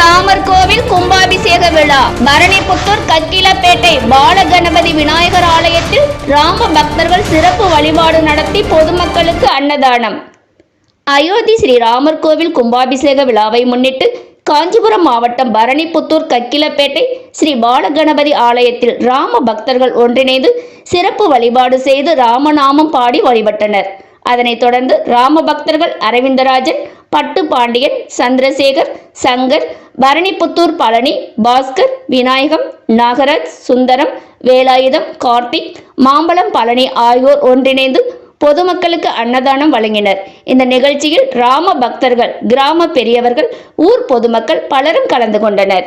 ராமர் கோவில் கும்பாபிஷேக விழா. பரணிபுத்தூர் கக்கிலப்பேட்டை பாலகணபதி விநாயகர் ஆலயத்தில் ராம பக்தர்கள் சிறப்பு வழிபாடு நடத்தி பொதுமக்களுக்கு அன்னதானம். அயோத்தி ஸ்ரீ ராமர் கோவில் கும்பாபிஷேக விழாவை முன்னிட்டு காஞ்சிபுரம் மாவட்டம் பரணிபுத்தூர் கக்கிலப்பேட்டை ஸ்ரீ பாலகணபதி ஆலயத்தில் ராம பக்தர்கள் ஒன்றிணைந்து சிறப்பு வழிபாடு செய்து ராமநாமம் பாடி வழிபட்டனர். அதனைத் தொடர்ந்து ராம பக்தர்கள் அரவிந்தராஜன் பட்டு பாண்டியன் சந்திரசேகர் சங்கர் பரணிபுத்தூர் பழனி பாஸ்கர் விநாயகம் நாகராஜ் சுந்தரம் வேலாயுதம் கார்த்திக் மாம்பழம் பழனி ஆகியோர் ஒன்றிணைந்து பொதுமக்களுக்கு அன்னதானம் வழங்கினர். இந்த நிகழ்ச்சியில் ராம பக்தர்கள் கிராம பெரியவர்கள் ஊர் பொதுமக்கள் பலரும் கலந்து கொண்டனர்.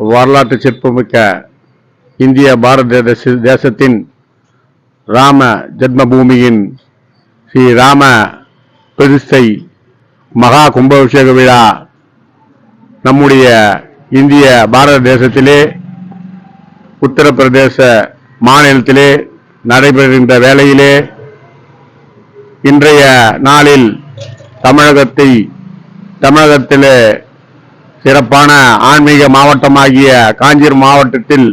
வரலாற்று சிற்பமிக்க இந்திய பாரத தேச- தேசத்தின் ராம ஜென்மபூமியின் ஸ்ரீ ராம பிரதிஷ்டை மகா கும்பாபிஷேக விழா நம்முடைய இந்திய பாரத தேசத்திலே உத்தரப்பிரதேச மாநிலத்திலே நடைபெறுகின்ற வேளையிலே இன்றைய நாளில் தமிழகத்தை தமிழகத்திலே சிறப்பான ஆன்மீக மாவட்டமாகிய காஞ்சிர் மாவட்டத்தில்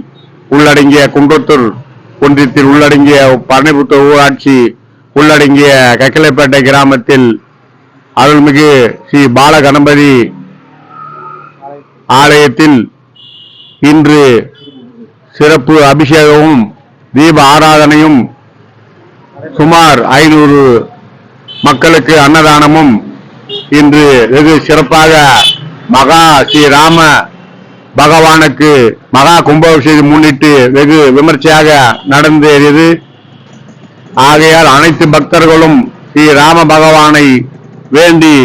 உள்ளடங்கிய குன்றத்தூர் ஒன்றியத்தில் உள்ளடங்கிய பழனிபுத்தூர் ஊராட்சி உள்ளடங்கிய கக்கிலைப்பேட்டை கிராமத்தில் அருள்மிகு ஸ்ரீ பாலகணபதி ஆலயத்தில் இன்று சிறப்பு அபிஷேகமும் தீப ஆராதனையும் சுமார் ஐநூறு மக்களுக்கு அன்னதானமும் இன்று வெகு சிறப்பாக மகா ஸ்ரீராம பகவானுக்கு மகா கும்பாபிஷேகம் முன்னிட்டு வெகு விமர்சையாக நடந்தேறியது ஆகையால் அனைத்து பக்தர்களும் ஸ்ரீ ராம பகவானை வேண்டி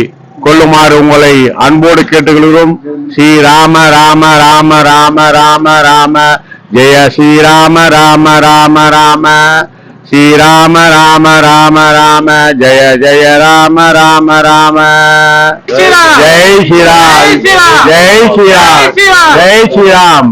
கொள்ளுமாறு உங்களை அன்போடு கேட்டுக்கொள்கிறோம். ஸ்ரீராம ராம ராம ராம ராம ராம. ஜெய ஸ்ரீராம ராம ராம ராம. ஸ்ரீராம ராம ராம ராம ஜெய ஜெய ராம ராம ராம ஸ்ரீராம். ஜெய் ஸ்ரீராம் ஜெய் ஸ்ரீராம். ஜெய் ஸ்ரீராம் ஜெய் ஸ்ரீராம். ஜெய் ஸ்ரீராம்